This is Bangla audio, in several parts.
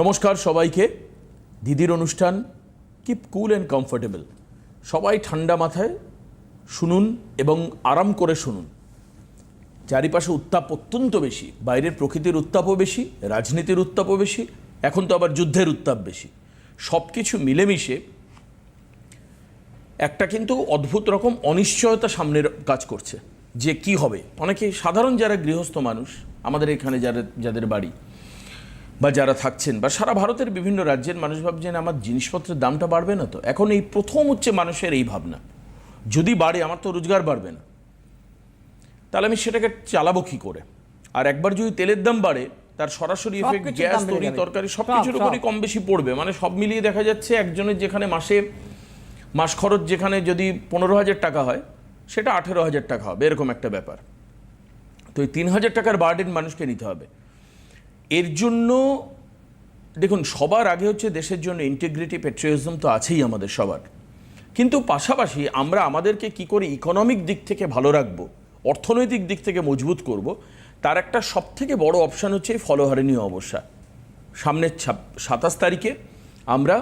নমস্কার সবাইকে। দিদির অনুষ্ঠান কিপ কুল অ্যান্ড কমফোর্টেবল সবাই ঠান্ডা মাথায় শুনুন এবং আরাম করে শুনুন। চারিপাশে উত্তাপ অত্যন্ত বেশি, বাইরের প্রকৃতির উত্তাপও বেশি, রাজনীতির উত্তাপও বেশি, এখন তো আবার যুদ্ধের উত্তাপ বেশি। সব কিছু মিলেমিশে একটা কিন্তু অদ্ভুত রকম অনিশ্চয়তা সামনের কাজ করছে, যে কি হবে? অনেকে সাধারণ যারা গৃহস্থ মানুষ, আমাদের এখানে যারা যাদের বাড়ি বা যারা থাকছেন বা সারা ভারতের বিভিন্ন রাজ্যের মানুষ ভাবছেন আমার জিনিসপত্রের দামটা বাড়বে না তো? এখন এই প্রথম হচ্ছে মানুষের এই ভাবনা। যদি বাড়ে আমার তো রোজগার বাড়বে না। তাহলে আমি সেটাকে চালাবো কি করে? আর একবার যদি তেলের দাম বাড়ে তার সরাসরি এফেক্ট গ্যাস তরি তরকারি সব সব, কিছুর উপরই কম বেশি পড়বে। মানে সব মিলিয়ে দেখা যাচ্ছে একজনের যেখানে মাসে মাস খরচ যেখানে যদি পনেরো হাজার টাকা হয় সেটা আঠেরো হাজার টাকা হবে। এরকম একটা ব্যাপার। তো এই তিন হাজার টাকার বার্ডেন মানুষকে নিতে হবে। এর জন্য, দেখুন, সবার আগে হচ্ছে দেশের জন্য ইন্টিগ্রিটি পেট্রিয়জম তো আছেই আমাদের সবার। কিন্তু পাশাপাশি আমরা আমাদেরকে কি করে ইকোনমিক দিক থেকে ভালো রাখব, অর্থনৈতিক দিক থেকে মজবুত করব, তার একটা সব থেকে বড় অপশান হচ্ছে এই ফলহারিণী অবস্থা সামনের সাতাশ তারিখে আমরা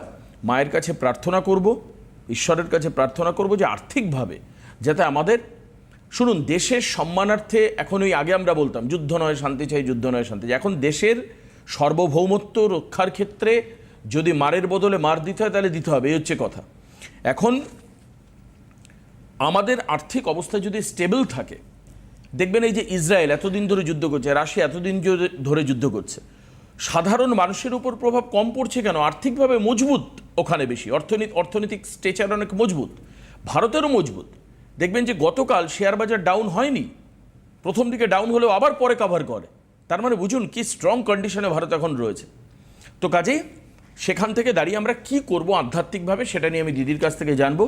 মায়ের কাছে প্রার্থনা করব, ঈশ্বরের কাছে প্রার্থনা করব যে আর্থিকভাবে যাতে আমাদের শুনুন, দেশের সম্মানার্থে এখন ওই আগে আমরা বলতাম, যুদ্ধ নয়, শান্তি চাই, যুদ্ধ নয়, শান্তি চাই। এখন দেশের সার্বভৌমত্ব রক্ষার ক্ষেত্রে যদি মারের বদলে মার দিতে হয়, তাহলে দিতে হবে, এই হচ্ছে কথা। এখন আমাদের আর্থিক অবস্থা যদি স্টেবল থাকে, দেখবেন এই যে ইসরায়েল এতদিন ধরে যুদ্ধ করছে, রাশিয়া এতদিন ধরে যুদ্ধ করছে, সাধারণ মানুষের উপর প্রভাব কম পড়ছে কেন? আর্থিকভাবে মজবুত ওখানে বেশি, অর্থনীতি অর্থনৈতিক স্টেচার অনেক মজবুত, ভারতেরও মজবুত। দেখবেন যে গতকাল শেয়ার বাজার ডাউন হয়নি। প্রথম দিকে ডাউন হলেও আবার পরে কাভার করে। তার মানে বুঝুন কি স্ট্রং কন্ডিশনে ভারত এখন রয়েছে। তো কাজেই সেখান থেকে দাঁড়িয়ে আমরা কি করব আধ্যাত্মিকভাবে সেটা নিয়ে আমি দিদির কাছ থেকে জানব।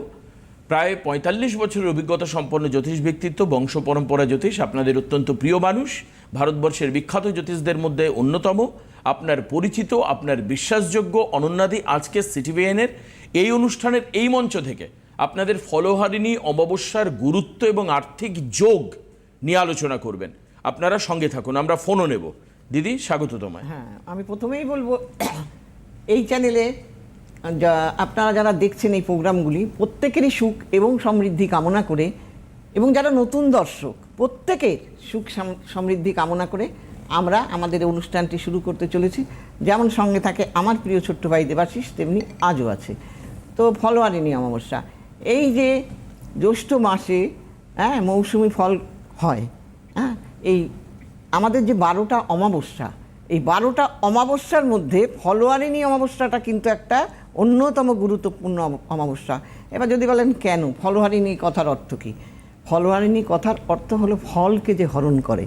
প্রায় পঁয়তাল্লিশ বছরের অভিজ্ঞতা সম্পন্ন জ্যোতিষ ব্যক্তিত্ব, বংশ পরম্পরা জ্যোতিষ, আপনাদের অত্যন্ত প্রিয় মানুষ, ভারতবর্ষের বিখ্যাত জ্যোতিষদের মধ্যে অন্যতম। আপনার পরিচিত, আপনার বিশ্বাসযোগ্য অনন্যাদি আজকে সিটিভিএনের এই অনুষ্ঠানের এই মঞ্চ থেকে আপনাদের ফলহারিণী অমাবস্যার গুরুত্ব এবং আর্থিক যোগ নিয়ে আলোচনা করবেন। আপনারা সঙ্গে থাকুন, আমরা ফোনও নেব। দিদি, স্বাগত তোমায়। হ্যাঁ আমি প্রথমেই বলব, এই চ্যানেলে যা, আপনারা যারা দেখছেন এই প্রোগ্রামগুলি, প্রত্যেকেরই সুখ এবং সমৃদ্ধি কামনা করে, এবং যারা নতুন দর্শক প্রত্যেকের সুখ সমৃদ্ধি কামনা করে আমরা আমাদের অনুষ্ঠানটি শুরু করতে চলেছি। যেমন সঙ্গে থাকে আমার প্রিয় ছোট্ট ভাই দেবাশিস, তেমনি আজও আছে। তো ফলোয়ারিনী অমাবস্যা এই যে জ্যৈষ্ঠ মাসে হ্যাঁ মৌসুমি ফল হয় হ্যাঁ এই আমাদের যে বারোটা অমাবস্যা, এই বারোটা অমাবস্যার মধ্যে ফলোয়ারিণী অমাবস্যাটা কিন্তু একটা অন্যতম গুরুত্বপূর্ণ অমাবস্যা। এবার যদি বলেন কেন? ফলোহারিণী কথার অর্থ কী? ফলোহারিণী কথার অর্থ হলো ফলকে যে হরণ করে,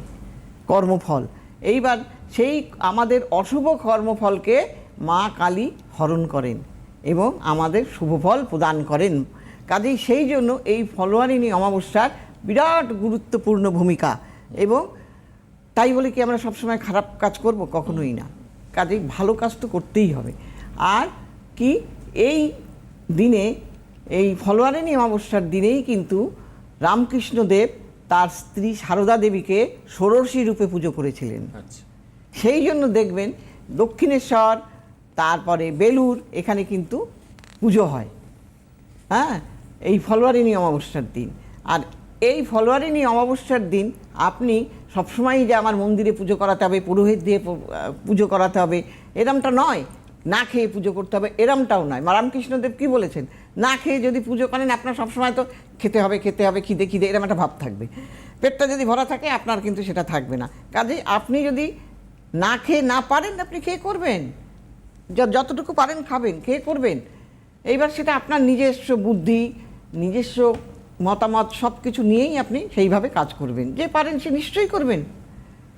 কর্মফল। এইবার সেই আমাদের অশুভ কর্মফলকে মা কালী হরণ করেন এবং আমাদের শুভফল প্রদান করেন। কাজেই সেই জন্য এই ফলোয়ারিণী অমাবস্যার বিরাট গুরুত্বপূর্ণ ভূমিকা। এবং তাই বলে কি আমরা সবসময় খারাপ কাজ করব? কখনোই না। কাজেই ভালো কাজ তো করতেই হবে। আর কি এই দিনে এই ফলোয়ারিণী অমাবস্যার দিনেই কিন্তু রামকৃষ্ণদেব তার স্ত্রী সারদা দেবীকে ষোড়শী রূপে পুজো করেছিলেন। আচ্ছা। সেই জন্য দেখবেন দক্ষিণেশ্বর তারপরে বেলুর এখানে কিন্তু পুজো হয়। হ্যাঁ? এই ফলোয়ারিণী অমাবস্যার দিন। আর এই ফলোয়ারিণী অমাবস্যার দিন আপনি সবসময়ই যে আমার মন্দিরে পুজো করাতে হবে, পুরোহিত দিয়ে পুজো করাতে হবে, এরমটা নয়। না খেয়ে পুজো করতে হবে, এরমটাও নয়। রামকৃষ্ণদেব কি বলেছেন? না খেয়ে যদি পুজো করেন, আপনার সবসময় তো খেতে হবে খেতে হবে, খিদে খিদে, এরম একটা ভাব থাকবে। পেটটা যদি ভরা থাকে, আপনার কিন্তু সেটা থাকবে না। কাজে আপনি যদি না খেয়ে না পারেন, আপনি খেয়ে করবেন। যতটুকু পারেন খাবেন, খেয়ে করবেন। এইবার সেটা আপনার নিজস্ব বুদ্ধি নিজস্ব মতামত সব কিছু নিয়েই আপনি সেইভাবে কাজ করবেন। যে পারেন সে নিশ্চয়ই করবেন।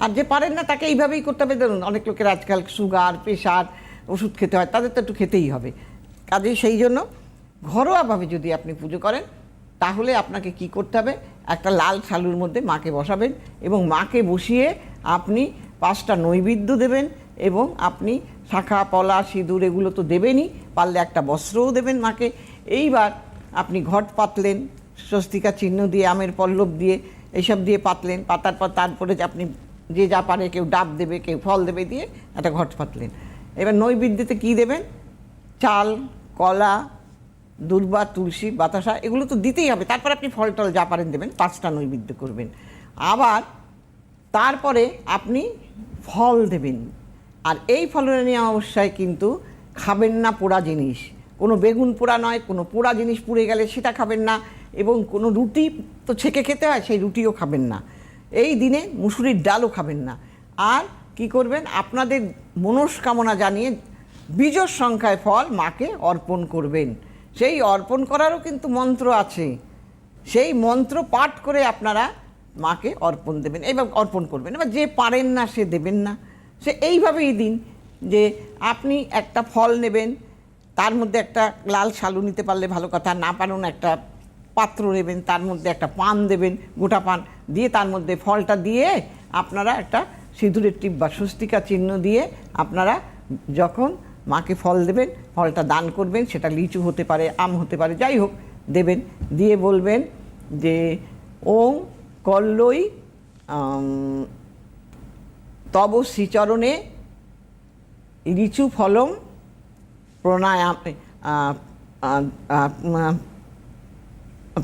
আর যে পারেন না, তাকে এইভাবেই করতে হবে। ধরুন অনেক লোকের আজকাল সুগার, প্রেশার, ওষুধ খেতে হয়, তাদের তো একটু খেতেই হবে। কাজেই সেই জন্য ঘরোয়াভাবে যদি আপনি পুজো করেন, তাহলে আপনাকে কি করতে হবে? একটা লাল শালুর মধ্যে মাকে বসাবেন এবং মাকে বসিয়ে আপনি পাঁচটা নৈবেদ্য দেবেন এবং আপনি শাখা পলা সিঁদুর এগুলো তো দেবেনই, পারলে একটা বস্ত্রও দেবেন মাকে। এইবার আপনি ঘট পাতলেন, স্বস্তিকা চিহ্ন দিয়ে, আমের পল্লব দিয়ে এইসব দিয়ে পাতলেন, পাতার পর তারপরে যে আপনি যে যা পারে কেউ ডাব দেবে, কেউ ফল দেবে দিয়ে একটা ঘট পাতলেন। এবার নৈবেদ্যতে কি দেবেন? চাল, কলা, দুর্বা, তুলসী, বাতাসা, এগুলো তো দিতেই হবে। তারপর আপনি ফল টল যা পারেন দেবেন, পাঁচটা নৈবেদ্য করবেন। আবার তারপরে আপনি ফল দেবেন। আর এই ফলের অবস্থায় কিন্তু খাবেন না পোড়া জিনিস। কোনো বেগুন পোড়া নয়, কোনো পোড়া জিনিস পুড়ে গেলে সেটা খাবেন না এবং কোনো রুটি তো ছেঁকে খেতে হয়, সেই রুটিও খাবেন না। এই দিনে মুসুরির ডালও খাবেন না। আর কি করবেন? আপনাদের মনস্কামনা জানিয়ে বীজর সংখ্যায় ফল মাকে অর্পণ করবেন। সেই অর্পণ করারও কিন্তু মন্ত্র আছে। সেই মন্ত্র পাঠ করে আপনারা মাকে অর্পণ দেবেন, এবার অর্পণ করবেন। এবার যে পারেন না সে দেবেন না। সে এইভাবেই দিন যে আপনি একটা ফল নেবেন তার মধ্যে একটা লাল শালু নিতে পারলে ভালো কথা, না পারুন একটা পাত্র নেবেন, তার মধ্যে একটা পান দেবেন, গোটা পান দিয়ে তার মধ্যে ফলটা দিয়ে আপনারা একটা সিঁদুরের টিপ বা স্বস্তিকা চিহ্ন দিয়ে আপনারা যখন মাকে ফল দেবেন, ফলটা দান করবেন, সেটা লিচু হতে পারে, আম হতে পারে, যাই হোক দেবেন, দিয়ে বলবেন যে ওং কল্লই তব শ্রীচরণে লিচু ফলম প্রণায়াম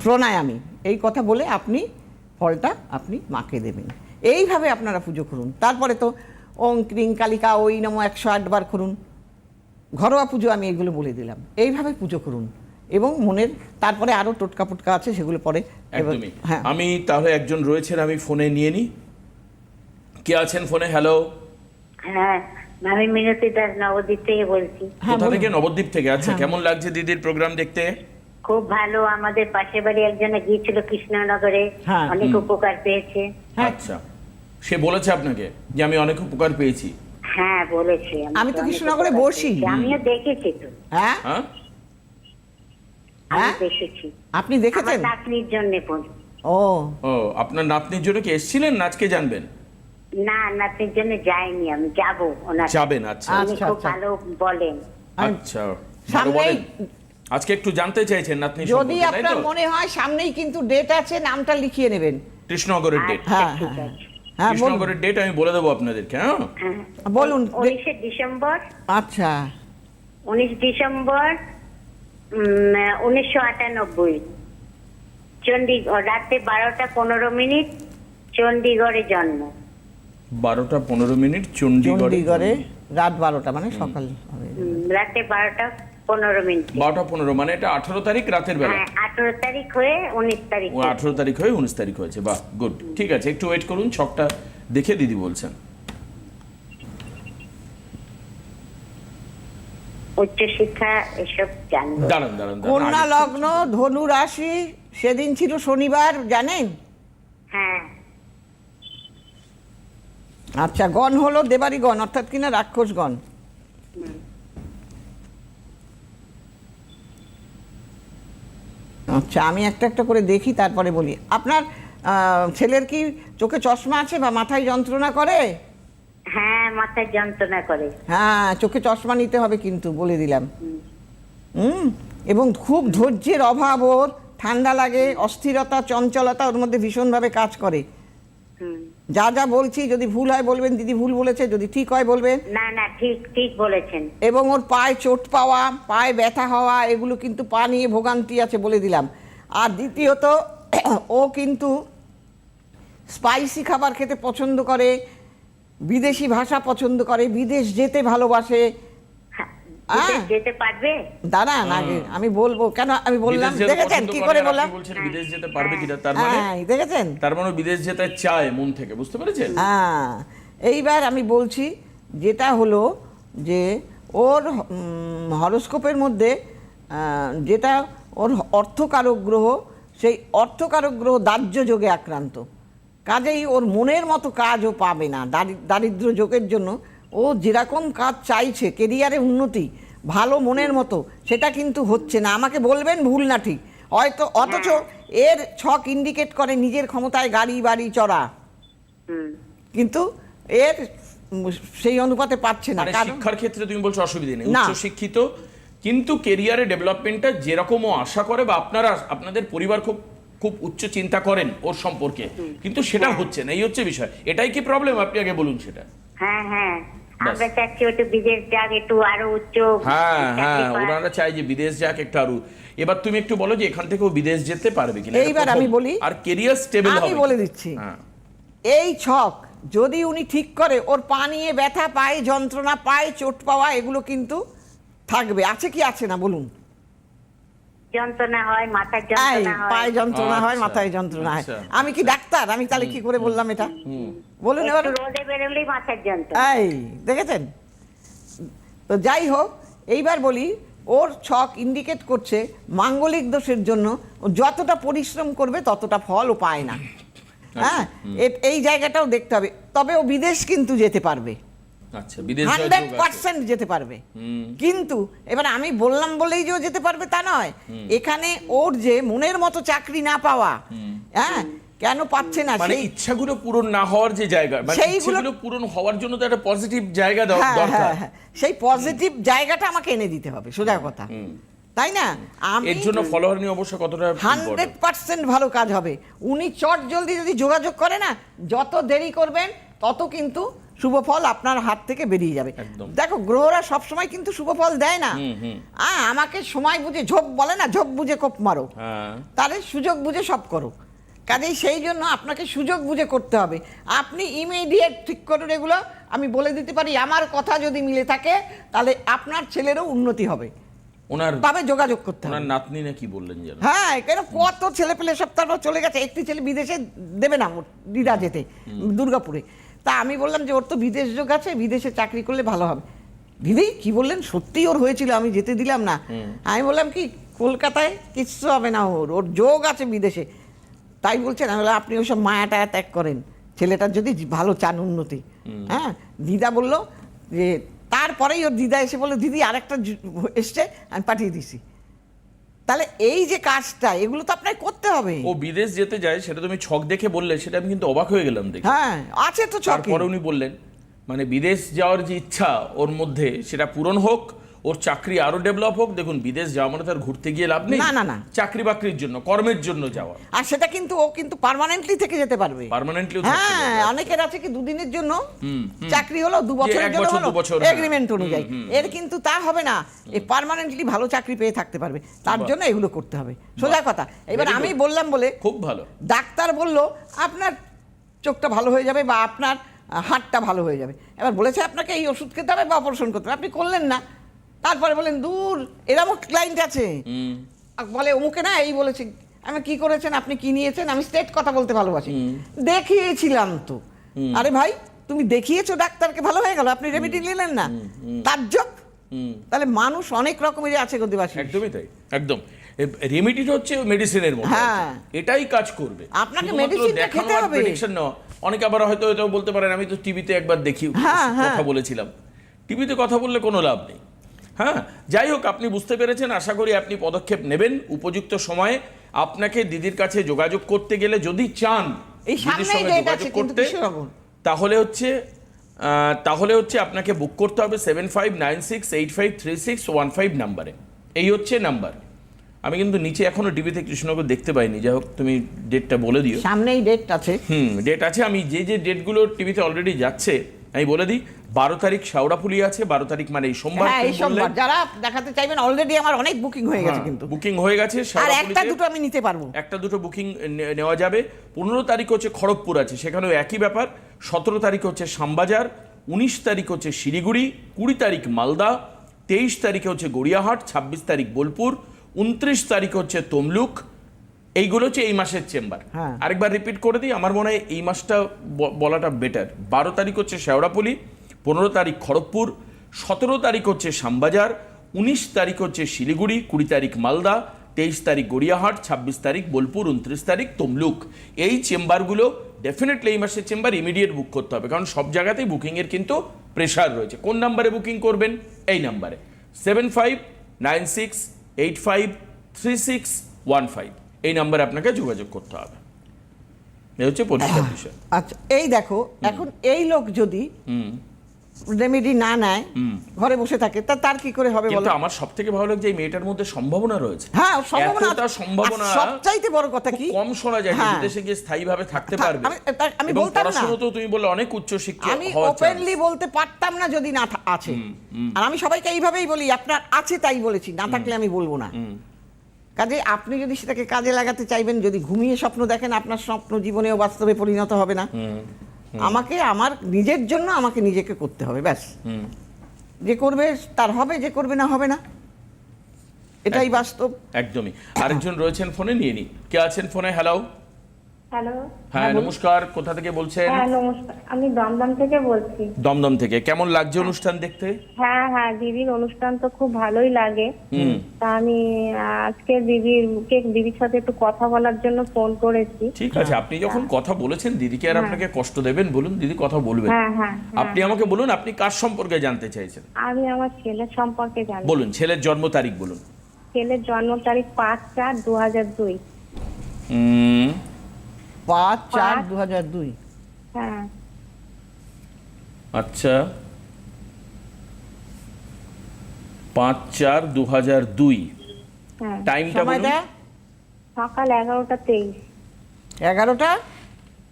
প্রণায়ামী। এই কথা বলে আপনি ফলটা আপনি মাকে দেবেন। এইভাবে আপনারা পুজো করুন। তারপরে তো ওং ক্রিং কালিকা ওই নম একশো আটবার করুন। ঘরোয়া পুজো আমি এগুলো বলে দিলাম। এইভাবে পুজো করুন। এবং মনের তারপরে আরও টোটকা ফুটকা আছে সেগুলো পরে হ্যাঁ। আমি তাহলে একজন রয়েছেন আমি ফোনে নিয়ে নিই। কে আছেন ফোনে? হ্যালো হ্যাঁ। আমি মিনতি দাস নবদ্বীপ থেকে বলছি। হ্যাঁ, কোথা থেকে? নবদ্বীপ থেকে? আচ্ছা হ্যাঁ। কেমন লাগছে দিদির প্রোগ্রাম দেখতে? খুব ভালো আমাদের পাশের বাড়ি একজনে গিয়েছিল কৃষ্ণনগরে হ্যাঁ, অনেক উপকার পেয়েছে। আচ্ছা। সে বলেছে আপনাকে যে আমি অনেক উপকার পেয়েছি। হ্যাঁ বলেছে। আমি তো কৃষ্ণনগরে বসি। আমিও দেখেছি তো। হ্যাঁ? হ্যাঁ? দেখেছি। আপনি দেখেছেন? নাতনির জন্য ও। ও আপনার নাতনির জন্য কি এসেছিলেন নাচকে জানবেন? না নাতনির জন্য যাইনি আমি যাব ওনার যাবেন আচ্ছা। উনি আচ্ছা, খুব আচ্ছা। ভালো বলেন। আমি- আচ্ছা ভালো সামনেই- আজকে একটু জানতে চাইছেন নাতনি যদি সম্পর্কে, তাই আপনার তো? মনে হয় সামনেই কিন্তু ডেট আছে নামটা লিখিয়ে নেবেন। কৃষ্ণনগরের ডেট আচ্ছা, হ্যাঁ ঠিক হ্যাঁ আছে। হ্যাঁ বলুন। কৃষ্ণনগরের ডেট আমি বলে দেবো আপনাদেরকে হ্যাঁ? হ্যাঁ। বলুন উনিশে ডিসেম্বর। আচ্ছা। উনিশ ডিসেম্বর উম, উনিশশো আটানব্বই। চণ্ডীগড় রাতে বারোটা পনেরো মিনিট চণ্ডীগড়ে জন্ম। বারোটা পনেরো মিনিট চণ্ডীগড়ে রাত বারোটা মানে সকাল রাতে বারোটা পনেরো মিনিট। বারোটা পনেরো মানে এটা আঠারো তারিখ রাতের বেলা? হ্যাঁ আঠারো তারিখ হয়ে উনিশ তারিখ ও আঠারো তারিখ হয়ে উনিশ তারিখ হয়েছে বাহ গুড ঠিক আছে একটু ওয়েট করুন ছকটা দেখে দিদি বলছেন। উচ্চশিক্ষা এসব জানব। দাঁড়ান দাঁড়ান কন্যা লগ্ন ধনু রাশি সেদিন ছিল শনিবার জানেন? হ্যাঁ। আচ্ছা গণ হলো দেবারি গণ অর্থাৎ কিনা রাক্ষস গণ। আচ্ছা আমি একটা একটা করে দেখি তারপরে বলি। আপনার ছেলের কি চোখে চশমা আছে বা মাথায় যন্ত্রণা করে? হ্যাঁ মাথায় যন্ত্রণা করে। হ্যাঁ চোখে চশমা নিতে হবে কিন্তু বলে দিলাম। হুম এবং খুব ধৈর্যের অভাব ওর ঠান্ডা লাগে অস্থিরতা চঞ্চলতা ওর মধ্যে ভীষণভাবে কাজ করে। যা যা বলছি যদি ভুল হয় বলবেন দিদি ভুল বলেছে যদি ঠিক হয় বলবেন। না না ঠিক ঠিক বলেছেন। এবং ওর পায়ে চোট পাওয়া পায়ে ব্যথা হওয়া এগুলো কিন্তু পা নিয়ে ভোগান্তি আছে বলে দিলাম। আর দ্বিতীয়ত ও কিন্তু স্পাইসি খাবার খেতে পছন্দ করে বিদেশি ভাষা পছন্দ করে বিদেশ যেতে ভালোবাসে যেতে পারবে? দাঁড়ান আগে আমি বলব কেন আমি বললাম দেখেছেন কি করে বললাম? বলছেন বিদেশ যেতে পারবে কিনা তার মানে হ্যাঁ দেখেছেন? তার মানে বিদেশ যেতে চায় মন থেকে বুঝতে পেরেছেন? হ্যাঁ এইবার আমি বলছি যেটা হলো যে ওর হরস্কোপের মধ্যে আহ, যেটা ওর অর্থকারক গ্রহ সেই অর্থকারক গ্রহ দাহ্য যোগে আক্রান্ত। কাজেই ওর মনের মতো কাজও পাবে না দারি- দারিদ্র যোগের জন্য ও যেরকম কাজ চাইছে কেরিয়ারে উন্নতি ভালো মনের মতো সেটা কিন্তু হচ্ছে না। আমাকে বলবেন ভুল না ঠিক। হয়তো অথচ এর ছক ইন্ডিকেট করে নিজের ক্ষমতায় গাড়ি বাড়ি চড়া। কিন্তু এর সেই অনুপাতে পাচ্ছে না। মানে শিক্ষার ক্ষেত্রে তুমি বলছো অসুবিধা নেই। না। উচ্চ শিক্ষিত কিন্তু কেরিয়ারে ডেভেলপমেন্টটা যেরকম ও আশা করে বা আপনারা আপনাদের পরিবার খুব খুব উচ্চ চিন্তা করেন ওর সম্পর্কে কিন্তু সেটা হচ্ছে না। এই হচ্ছে বিষয়। এটাই কি প্রবলেম আপনি আগে বলুন সেটা। হ্যাঁ হ্যাঁ। আমরা চাচ্ছি একটু বিদেশ যাক একটু আরও উচ্চ হ্যাঁ হ্যাঁ ওনারা চাই যে বিদেশ যাক একটু আরও। এবার তুমি একটু বলো যে এখান থেকেও বিদেশ যেতে পারবে কিনা? এইবার আমি বলি। আর কেরিয়ার স্টেবল হবে আমি বলে দিচ্ছি। হ্যাঁ। এই ছক যদি উনি ঠিক করে ওর পা নিয়ে ব্যথা পায় যন্ত্রণা পায় চোট পাওয়া এগুলো কিন্তু থাকবে। আছে কি আছে না বলুন। যন্ত্রণা হয় মাথার যন্ত্রণা হয়। পায়ে যন্ত্রণা হয় আচ্ছা, মাথায় যন্ত্রণা হয়। আচ্ছা। আমি কি ডাক্তার? আমি তাহলে কি করে বললাম এটা? বলুন এবার। রোদে বেরোলেই মাথার যন্ত্রণা। এই দেখেছেন? তো যাই হোক এইবার বলি ওর ছক ইন্ডিকেট করছে মাঙ্গলিক দোষের জন্য ও যতটা পরিশ্রম করবে ততটা ফল ও পায় না। হ্যাঁ? এই জায়গাটাও দেখতে হবে। তবে ও বিদেশ কিন্তু যেতে পারবে। আচ্ছা হান্ড্রেড। পার্সেন্ট যেতে পারবে। কিন্তু এবার আমি বললাম বলেই যে যেতে পারবে তা নয়। এখানে ওর যে মনের মতো চাকরি না পাওয়া হ্যাঁ কেন পাচ্ছে না? মানে সেই ইচ্ছাগুলো পূরণ না হওয়ার যে জায়গা মানে সেইগুলো- পূরণ হওয়ার জন্য তো একটা পজিটিভ জায়গা হ্যাঁ, দরকার। হ্যাঁ, হ্যাঁ। সেই পজিটিভ জায়গাটা আমাকে এনে দিতে হবে সোজা কথা। তাই না? আমি এর জন্য ফলোয়ার নিয়ে অবশ্য কতটা হান্ড্রেড important? পার্সেন্ট ভালো কাজ হবে। উনি চট জলদি যদি যোগাযোগ করে না যত দেরি করবেন তত কিন্তু শুভ ফল আপনার হাত থেকে বেরিয়ে যাবে। একদম। দেখো গ্রহরা সবসময় কিন্তু শুভ ফল দেয় না। আ, আমাকে সময় বুঝে ঝোপ বলে না ঝোপ বুঝে কোপ মারো। হ্যাঁ। তাহলে সুযোগ বুঝে সব করো। কাজেই সেই জন্য আপনাকে সুযোগ বুঝে করতে হবে। আপনি ইমিডিয়েট ঠিক করুন এগুলো। আমি বলে দিতে পারি আমার কথা যদি মিলে থাকে তাহলে আপনার ছেলেরও উন্নতি হবে। ওনার তবে যোগাযোগ করতে হবে। ওনার নাতনি না কি বললেন যেন? হ্যাঁ কেন কত ছেলে পেলে সব তারপর চলে গেছে। একটি ছেলে বিদেশে দেবে না দিদা যেতে দুর্গাপুরে। তা আমি বললাম যে ওর তো বিদেশ যোগ আছে বিদেশে চাকরি করলে ভালো হবে। দিদি কি বললেন? সত্যি ওর হয়েছিল আমি যেতে দিলাম না। আমি বললাম কি কলকাতায়? কিচ্ছু হবে না ওর ওর যোগ আছে বিদেশে। তাই বলছেন আমি বললাম আপনি ওইসব মায়া টায়া ত্যাগ করেন ছেলেটার যদি ভালো চান উন্নতি। হ্যাঁ দিদা বলল যে তারপরেই ওর দিদা এসে বলল দিদি আরেকটা এসছে আমি পাঠিয়ে দিছি। তাহলে এই যে কাজটা এগুলো তো আপনাকে করতে হবে। ও বিদেশ যেতে যায় সেটা তুমি ছক দেখে বললে সেটা আমি কিন্তু অবাক হয়ে গেলাম দেখে। হ্যাঁ আছে তো ছক তারপরে উনি বললেন মানে বিদেশ যাওয়ার যে ইচ্ছা ওর মধ্যে সেটা পূরণ হোক ওর চাকরি আরও ডেভেলপ হোক দেখুন বিদেশ যাওয়া মানে তার ঘুরতে গিয়ে লাভ নেই। না, না, না। চাকরি বাকরির জন্য কর্মের জন্য যাওয়া। আর সেটা কিন্তু ও কিন্তু পার্মানেন্টলি থেকে যেতে পারবে। পার্মানেন্টলি হ্যাঁ অনেকের আছে কি দুদিনের জন্য? চাকরি হলো দু বছরের জন্য বছর, হলো। বছর, হ্যাঁ। এগ্রিমেন্ট অনুযায়ী। এর কিন্তু তা হবে না। এ পার্মানেন্টলি ভালো চাকরি পেয়ে থাকতে পারবে। তার জন্য এগুলো করতে হবে। সোজা কথা। এবার আমি বললাম বলে খুব ভালো। ডাক্তার বলল আপনার চোখটা ভালো হয়ে যাবে বা আপনার হাড়টা ভালো হয়ে যাবে। এবার বলেছে আপনাকে এই ওষুধ খেতে হবে বা অপারেশন করতে হবে। আপনি করলেন না। তারপরে বলেন দূর এরকম ক্লায়েন্ট আছে। বলে অমুকে না এই বলেছে আমি কি করেছেন আপনি কি নিয়েছেন আমি স্টেট কথা বলতে ভালোবাসি। দেখিয়েছিলাম তো। আরে ভাই তুমি দেখিয়েছো ডাক্তারকে ভালো হয়ে গেল আপনি রেমেডি নিলেন না। তার যোগ তাহলে মানুষ অনেক রকমেরই আছে গদিবাসী একদমই তাই একদম। রেমিডিটা হচ্ছে মেডিসিনের মতো হ্যাঁ। এটাই কাজ করবে। আপনাকে medicine খেতে হবে। prediction নেওয়া। অনেকে আবার হয়তো এটাও বলতে পারেন আমি তো টিভিতে একবার দেখি হ্যাঁ, হ্যাঁ। কথা বলেছিলাম। টিভিতে কথা বললে কোনো লাভ নেই। হ্যাঁ যাই হোক আপনি বুঝতে পেরেছেন। আশা করি আপনি পদক্ষেপ নেবেন উপযুক্ত সময়ে। আপনাকে দিদির কাছে যোগাযোগ করতে গেলে যদি চান এই দিদির সঙ্গে যোগাযোগ করতে তাহলে হচ্ছে তাহলে হচ্ছে আপনাকে বুক করতে হবে seven five nine six eight five three six one five নাম্বারে এই হচ্ছে নাম্বার আমি কিন্তু নিচে এখনও টিভিতে কৃষ্ণনগর দেখতে পাইনি। যাই হোক তুমি ডেটটা বলে দিও। সামনেই ডেট আছে। হুম ডেট আছে। আমি যে যে ডেটগুলো টিভিতে অলরেডি যাচ্ছে আমি বলে দিই বারো তারিখ শাওড়াফুলি আছে বারো তারিখ মানে এই সোমবার হ্যাঁ এই সোমবার। যারা দেখাতে চাইবেন অলরেডি আমার অনেক বুকিং হয়ে গেছে হ্যাঁ, কিন্তু। বুকিং হয়ে গেছে আর একটা দুটো আমি নিতে পারব। একটা দুটো বুকিং নেওয়া যাবে। পনেরো তারিখ হচ্ছে খড়গপুর আছে সেখানেও একই ব্যাপার। সতেরো তারিখ হচ্ছে শ্যামবাজার উনিশ তারিখ হচ্ছে শিলিগুড়ি কুড়ি তারিখ মালদা তেইশ তারিখে হচ্ছে গড়িয়াহাট ছাব্বিশ তারিখ বোলপুর উনত্রিশ তারিখ হচ্ছে তমলুক এইগুলো হচ্ছে এই মাসের চেম্বার। হ্যাঁ। আরেকবার রিপিট করে দিই আমার মনে হয় এই মাসটা বলাটা বেটার বারো তারিখ হচ্ছে শেওড়াপুলি পনেরো তারিখ খড়গপুর সতেরো তারিখ হচ্ছে শ্যামবাজার উনিশ তারিখ হচ্ছে শিলিগুড়ি কুড়ি তারিখ মালদা তেইশ তারিখ গড়িয়াহাট ছাব্বিশ তারিখ বোলপুর উনত্রিশ তারিখ তমলুক। এই চেম্বারগুলো ডেফিনেটলি এই মাসের চেম্বার ইমিডিয়েট বুক করতে হবে কারণ সব জায়গাতেই বুকিংয়ের কিন্তু প্রেশার রয়েছে। কোন নাম্বারে বুকিং করবেন? এই নাম্বারে seven five nine six eight five three six one five এই নাম্বারে আপনাকে যোগাযোগ করতে হবে। এই হচ্ছে পরিষ্কার বিষয়। আচ্ছা এই দেখো এখন এই লোক যদি রেমেডি না নেয় ঘরে বসে থাকে তা তার কি করে হবে বলো? কিন্তু আমার ভালো লাগছে এই মেয়েটার মধ্যে সম্ভাবনা রয়েছে। হ্যাঁ সম্ভাবনা সম্ভাবনা সবচাইতে বড় কথা কি? কম শোনা যায় যে হ্যাঁ। বিদেশে গিয়ে স্থায়ীভাবে থাকতে পারবে। আমি- আমি বলতাম না। তো তুমি বললে অনেক উচ্চ শিক্ষা আমি ওপেনলি বলতে পারতাম না যদি না আছে। আর আমি সবাইকে এইভাবেই বলি আপনার আছে তাই বলেছি না থাকলে আমি বলব না। কাজে আপনি যদি সেটাকে কাজে লাগাতে চাইবেন যদি ঘুমিয়ে স্বপ্ন দেখেন আপনার স্বপ্ন জীবনেও বাস্তবে পরিণত হবে না। আমাকে আমার নিজের জন্য আমাকে নিজেকে করতে হবে ব্যাস। যে করবে তার হবে যে করবে না হবে না। এটাই বাস্তব। একদমই। আরেকজন রয়েছেন ফোনে নিয়ে নি কে আছেন ফোনে? হ্যালো হ্যালো হ্যাঁ নমস্কার। কোথা থেকে বলছেন? হ্যাঁ নমস্কার। আমি দমদম থেকে বলছি। দমদম থেকে। কেমন লাগছে অনুষ্ঠান দেখতে? হ্যাঁ হ্যাঁ দিদির অনুষ্ঠান তো খুব ভালোই লাগে। তা আমি আজকে দিদির কে দিদির সাথে একটু কথা বলার জন্য ফোন করেছি। ঠিক আছে আপনি যখন কথা বলেছেন দিদিকে আর আপনাকে কষ্ট দেবেন? বলুন দিদি কথা বলবেন। হ্যাঁ হ্যাঁ হ্যাঁ। আপনি আমাকে বলুন আপনি কার সম্পর্কে জানতে চাইছেন? আমি আমার ছেলের সম্পর্কে জানি বলুন ছেলের জন্ম তারিখ বলুন। ছেলের জন্ম তারিখ পাঁচ চার দু হাজার দুই পাঁচ চার পাঁচ। দু হাজার দুই। হ্যাঁ। আচ্ছা। পাঁচ চার দু হাজার দুই। হ্যাঁ। টাইমটা বলুন। সময়টা সকাল এগারোটা তেইশ। এগারোটা?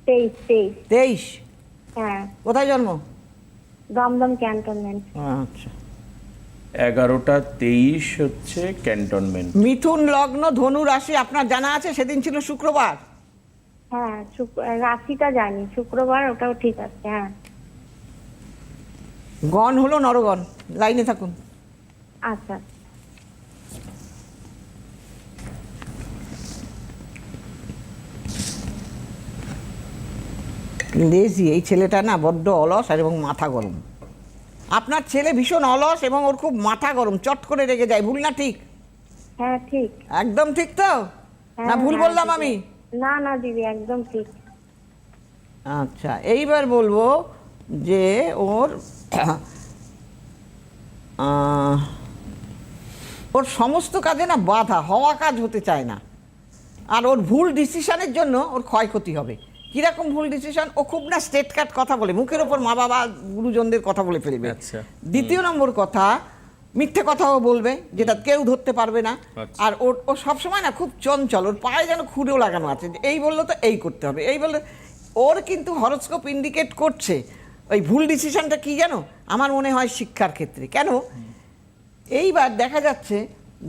তেইশ তেইশ। তেইশ? হ্যাঁ। কোথায় জন্ম? দমদম ক্যান্টনমেন্ট। আচ্ছা। এগারোটা তেইশ হচ্ছে ক্যান্টনমেন্ট। মিথুন লগ্ন ধনু রাশি আপনার জানা আছে? সেদিন ছিল শুক্রবার। হ্যাঁ শুক্র- রাশিটা জানি শুক্রবার ওটাও ঠিক আছে হ্যাঁ। গণ হলো নরগণ লাইনে থাকুন। আচ্ছা। লেজি এই ছেলেটা না বড্ড অলস আর এবং মাথা গরম। আপনার ছেলে ভীষণ অলস এবং ওর খুব মাথা গরম চট করে রেগে যায় ভুল না ঠিক? হ্যাঁ ঠিক। একদম ঠিক তো? না ভুল হ্যাঁ, বললাম। আমি? না না দিদি একদম ঠিক। আচ্ছা এইবার বলব যে ওর ওর সমস্ত কাজে না বাধা হওয়া কাজ হতে চায় না। আর ওর ভুল ডিসিশনের জন্য ওর ক্ষয়ক্ষতি হবে। কীরকম ভুল ডিসিশন? ও খুব না স্টেট কাট কথা বলে মুখের ওপর মা বাবা গুরুজনদের কথা বলে ফেলবে। আচ্ছা। দ্বিতীয় নম্বর কথা মিথ্যে কথাও বলবে যেটা কেউ ধরতে পারবে না। আচ্ছা। আর ওর ও সবসময় না খুব চঞ্চল ওর পায়ে যেন খুঁড়েও লাগানো আছে এই বলল তো এই করতে হবে। এই বললে ওর কিন্তু হরস্কোপ ইন্ডিকেট করছে। ওই ভুল ডিসিশনটা কি জানো? আমার মনে হয় শিক্ষার ক্ষেত্রে। কেন? এইবার দেখা যাচ্ছে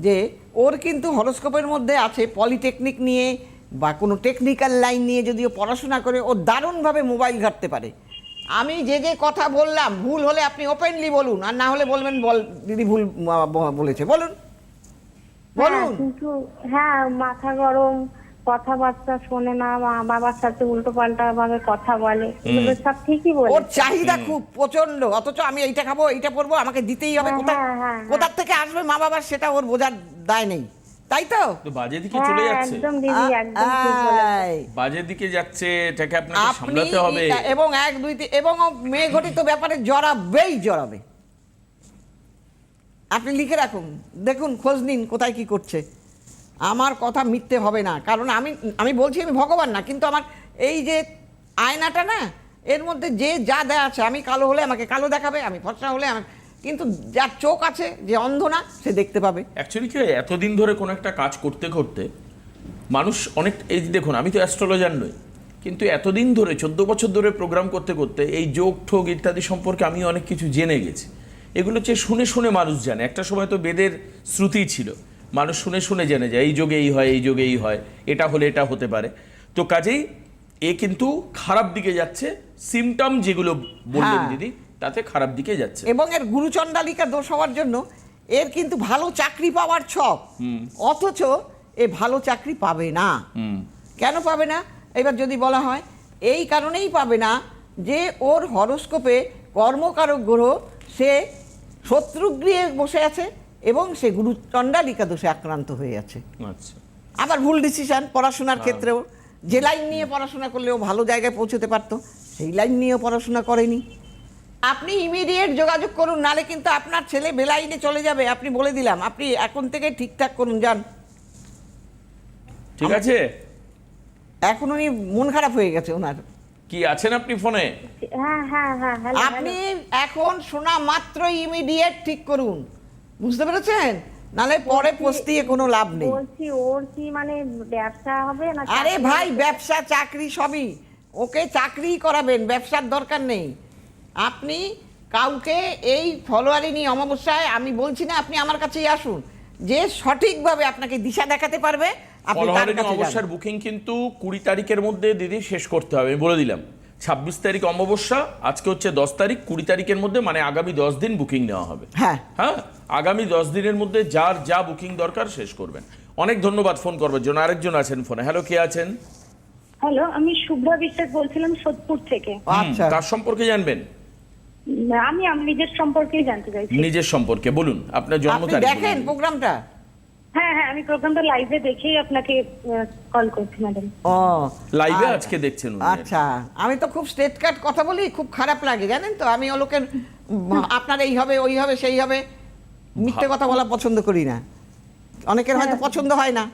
যে ওর কিন্তু হরস্কোপের মধ্যে আছে পলিটেকনিক নিয়ে বা কোনো টেকনিক্যাল লাইন নিয়ে যদি ও পড়াশোনা করে ও দারুণভাবে মোবাইল ঘাটতে পারে। আমি যে যে কথা বললাম ভুল হলে আপনি ওপেনলি বলুন আর না হলে বলবেন বল দিদি ভুল বলেছে। বলুন। হ্যাঁ, বলুন কিন্তু হ্যাঁ মাথা গরম কথাবার্তা শোনে না মা বাবার সাথে উল্টো পাল্টা ভাবে কথা বলে সব ঠিকই বলে ওর চাহিদা খুব প্রচণ্ড অথচ আমি এইটা খাব এইটা পরবো আমাকে দিতেই হবে হ্যাঁ, কোথা হ্যাঁ, হ্যাঁ, কোথার থেকে আসবে মা বাবার সেটা ওর বোঝার দায় নেই। তাই তো? তো বাজে দিকে চলে হ্যাঁ যাচ্ছে। একদম দিদি একদম ঠিক বলেছেন। আই। বাজে দিকে যাচ্ছে এটাকে আপনাকে আপনি সামলাতে হবে। এবং এক দুই তিন এবং মেয়ে ঘটিত ব্যাপারে জড়াবেই জড়াবে। আপনি লিখে রাখুন দেখুন খোঁজ নিন কোথায় কি করছে। আমার কথা মিথ্যে হবে না কারণ আমি আমি বলছি আমি ভগবান না কিন্তু আমার এই যে আয়নাটা না এর মধ্যে যে যা দেয়া আছে আমি কালো হলে আমাকে কালো দেখাবে আমি ফর্সা হলে আমি কিন্তু যার চোখ আছে যে অন্ধ না সে দেখতে পাবে। অ্যাকচুয়ালি কি হয়, এতদিন ধরে কোনো একটা কাজ করতে করতে মানুষ অনেক এই দেখুন আমি তো অ্যাস্ট্রোলজার নই কিন্তু এতদিন ধরে চোদ্দ বছর ধরে প্রোগ্রাম করতে করতে এই যোগ ঠোক ইত্যাদি সম্পর্কে আমি অনেক কিছু জেনে গেছি। এগুলো হচ্ছে শুনে শুনে মানুষ জানে। একটা সময় তো বেদের শ্রুতি ছিল। মানুষ শুনে শুনে জেনে যায় এই যোগে এই হয় এই যোগে এই হয় এটা হলে এটা হতে পারে। তো কাজেই এ কিন্তু খারাপ দিকে যাচ্ছে সিমটম যেগুলো বললেন হ্যাঁ। দিদি তাতে খারাপ দিকে যাচ্ছে। এবং এর গুরুচণ্ডালিকা দোষ হওয়ার জন্য এর কিন্তু ভালো চাকরি পাওয়ার ছক। অথচ এ ভালো চাকরি পাবে না। কেন পাবে না? এবার যদি বলা হয় এই কারণেই পাবে না যে ওর হরস্কোপে কর্মকারক গ্রহ সে শত্রুগৃহে বসে আছে এবং সে গুরুচণ্ডালিকা দোষে আক্রান্ত হয়ে আছে। আচ্ছা। আবার ভুল ডিসিশন পড়াশোনার ক্ষেত্রেও। যে লাইন নিয়ে পড়াশোনা করলেও ভালো জায়গায় পৌঁছতে পারতো সেই লাইন নিয়েও পড়াশোনা করেনি। আপনি ইমিডিয়েট যোগাযোগ করুন নালে কিন্তু আপনার ছেলে বেলাইনে চলে যাবে আপনি বলে দিলাম। আপনি এখন থেকে ঠিকঠাক করুন যান। ঠিক আছে? এখন উনি মন খারাপ হয়ে গেছে ওনার। কি আছেন আপনি ফোনে? হ্যাঁ হ্যাঁ হ্যাঁ আপনি এখন শোনা মাত্র ইমিডিয়েট ঠিক করুন। বুঝতে পেরেছেন? নালে পরে পস্তিয়ে কোনো লাভ নেই। বলছি ওর কি মানে ব্যবসা হবে না আরে ভাই ব্যবসা চাকরি সবই। ওকে চাকরি করাবেন ব্যবসার দরকার নেই। আপনি কাউকে এই ফলোয়ারি নিয়ে অমাবস্যায় আমি বলছি না আপনি আমার কাছেই আসুন। যে সঠিকভাবে আপনাকে দিশা দেখাতে পারবে আপনি তার কাছে বুকিং কিন্তু কুড়ি তারিখের মধ্যে দিদি শেষ করতে হবে আমি বলে দিলাম। ছাব্বিশ তারিখ অমাবস্যা আজকে হচ্ছে দশ তারিখ কুড়ি তারিখের মধ্যে মানে আগামী দশ দিন বুকিং নেওয়া হবে। হ্যাঁ। হ্যাঁ? আগামী দশ দিনের মধ্যে যার যা বুকিং দরকার শেষ করবেন। অনেক ধন্যবাদ ফোন করবার জন্য। আরেকজন আছেন ফোনে হ্যালো কে আছেন? হ্যালো আমি শুভ্রা বিশ্বাস বলছিলাম সোদপুর থেকে। আচ্ছা। তার সম্পর্কে জানবেন? আমি আমি নিজের সম্পর্কেই জানতে চাইছি। নিজের সম্পর্কে। বলুন আপনার জন্ম তারিখ দেখেন প্রোগ্রামটা? হ্যাঁ হ্যাঁ আমি প্রোগ্রামটা লাইভে দেখেই আপনাকে কল করছি ম্যাডাম ও লাইভে আজকে দেখছেন আচ্ছা আমি তো খুব স্টেট কাট কথা বলি খুব খারাপ লাগে জানেন তো? আমি ও লোকের আপনার এই হবে ওই হবে সেই হবে মিথ্যে কথা বলা পছন্দ করি না। অনেকের হয়তো পছন্দ হয় না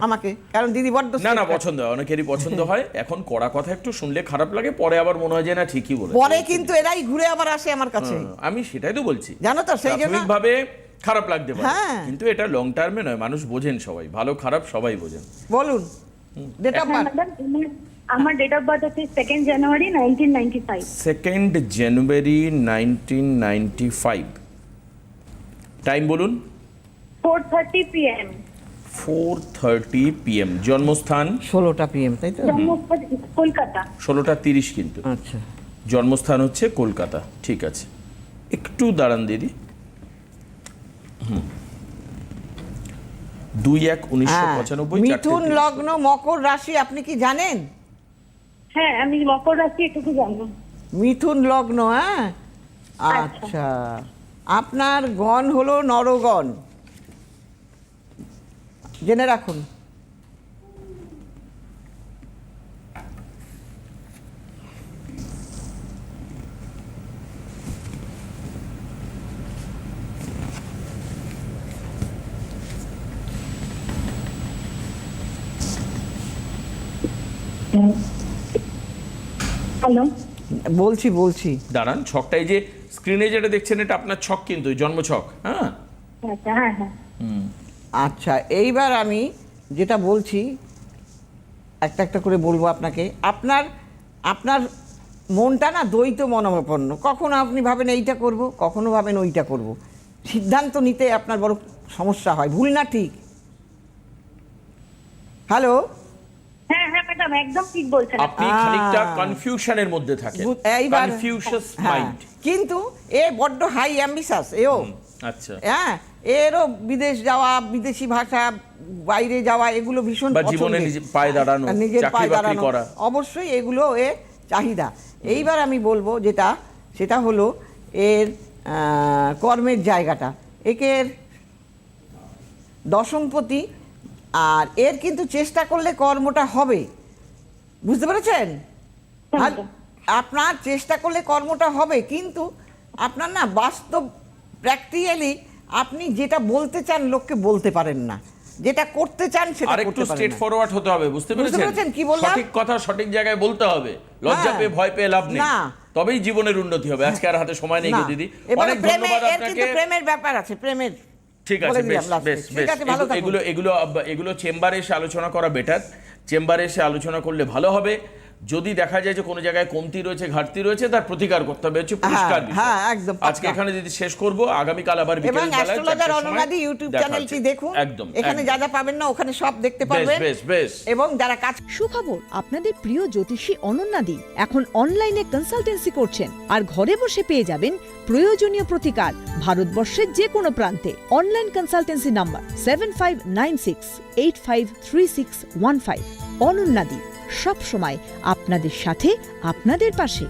আমাকে কারণ দিদি বড্ড না না পছন্দ হয় অনেকেরই পছন্দ হয়। এখন কড়া কথা একটু শুনলে খারাপ লাগে পরে আবার মনে হয় যে না ঠিকই বলে পরে কিন্তু এরাই ঘুরে আবার আসে আমার কাছে। আমি সেটাই তো বলছি। জানো তো সেই জন্য প্রাথমিকভাবে খারাপ লাগতে পারে। হ্যাঁ। কিন্তু এটা লং টার্মে নয় মানুষ বোঝেন সবাই। ভালো খারাপ সবাই বোঝেন। বলুন। ডেট অফ বার্থ আমার ডেট অফ বার্থ হচ্ছে second January nineteen ninety five second January nineteen ninety five time বলুন four thirty PM four thirty PM জন্মস্থান? ষোলোটা পিএম তাই তো? জন্মস্থান কলকাতা। ষোলোটা তিরিশ কিন্তু। আচ্ছা। জন্মস্থান হচ্ছে কলকাতা। ঠিক আছে। একটু দাঁড়ান দিদি। দুই এক উনিশশো হ্যাঁ, পঁচানব্বই মিথুন লগ্ন মকর রাশি আপনি কি জানেন? হ্যাঁ আমি মকর রাশি একটু জানব। মিথুন লগ্ন হ্যাঁ? আচ্ছা। আপনার গণ হলো নরগণ। জেনে রাখুন। হ্যালো বলছি বলছি। দাঁড়ান ছকটা এই যে স্ক্রিনে যেটা দেখছেন এটা আপনার ছক কিন্তু জন্ম ছক হ্যাঁ? আচ্ছা হ্যাঁ হ্যাঁ। আচ্ছা এইবার আমি যেটা বলছি একটা একটা করে বলব আপনাকে। আপনার আপনার মনটা না দ্বৈত মনোপন্ন কখনো আপনি ভাবেন এইটা করব কখনো ভাবেন ওইটা করব। সিদ্ধান্ত নিতে আপনার বড় সমস্যা হয় ভুল না ঠিক? হ্যালো হ্যাঁ হ্যাঁ ম্যাডাম একদম ঠিক বলছেন আপনি খানিকটা কনফিউশনের মধ্যে থাকেন। এইবার কনফিউশাস হ্যাঁ। মাইন্ড কিন্তু এ বড্ড হাই অ্যাম্বিশাস এও। আচ্ছা। হ্যাঁ এরও বিদেশ যাওয়া বিদেশি ভাষা বাইরে যাওয়া এগুলো ভীষণ জীবনে পায়ে দাঁড়ানো, নিজের পায়ে দাঁড়ানো। অবশ্যই এগুলো এর চাহিদা। এইবার আমি বলব যেটা সেটা হলো এর আহ, কর্মের জায়গাটা। একের দশমপতি আর এর কিন্তু চেষ্টা করলে কর্মটা হবে। বুঝতে পেরেছেন? আপনার চেষ্টা করলে কর্মটা হবে কিন্তু আপনার না বাস্তব প্র্যাকটিক্যালি আপনি যেটা বলতে চান লোককে বলতে পারেন না। যেটা করতে চান সেটা করতে পারেন স্ট্রেট ফরওয়ার্ড হতে হবে বুঝতে পেরেছেন? কি বললাম? সঠিক কথা সঠিক জায়গায় বলতে হবে। লজ্জা। পেয়ে ভয় পেয়ে লাভ নেই। না। তবেই জীবনের উন্নতি হবে। আজকে আর হাতে সময় নেই দিদি। অনেক ধন্যবাদ আপনাকে। প্রেমের ব্যাপার আছে প্রেমের। ঠিক আছে বেশ। বেশ বেশ। এগুলো এগুলো এগুলো চেম্বারে এসে আলোচনা করা বেটার চেম্বারে এসে আলোচনা করলে ভালো হবে। যদি দেখা যায় যে কোনো জায়গায় কমতি রয়েছে ঘাটতি রয়েছে তার প্রতিকার করতে হবে। হচ্ছে পরিষ্কার হ্যাঁ, হ্যাঁ, একদম আজকে এখানে যদি শেষ করব আগামীকাল আবার এবং বিকেল বেলায় অ্যাস্ট্রোলজার চারটের ইউটিউব চ্যানেলটি দেখুন। একদম এখানে যা যা পাবেন না ওখানে সব দেখতে পারবেন। বেশ বেশ। এবং যারা কাজ সুখবর আপনাদের প্রিয় জ্যোতিষী অনন্যাদি এখন অনলাইনে কনসালটেন্সি করছেন। আর ঘরে বসে পেয়ে যাবেন প্রয়োজনীয় প্রতিকার ভারতবর্ষের যে কোনো প্রান্তে। Online consultancy number seven five nine six eight five three six one five অনন্যাদি। সব সময় আপনাদের সাথে আপনাদের পাশে।